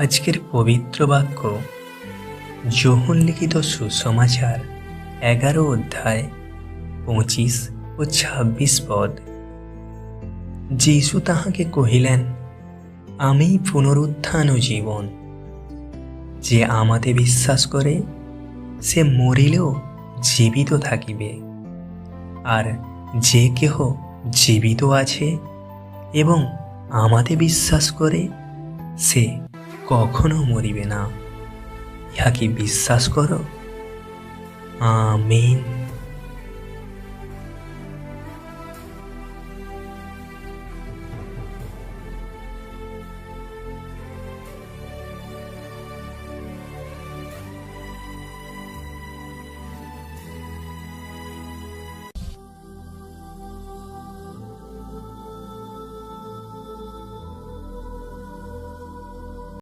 আজকের পবিত্র বাক্য যোহন লিখিত সুসমাচার এগারো অধ্যায় পঁচিশ ও ছাব্বিশ পদ। যীশু তাহাকে কহিলেন, আমি পুনরুত্থান ও জীবন। যে আমাতে বিশ্বাস করে, সে মরিলেও জীবিত থাকিবে। আর যে কেহ জীবিত আছে এবং আমাতে বিশ্বাস করে, সে কখনো মরিবে না। ইহা কি বিশ্বাস করো? আমিন।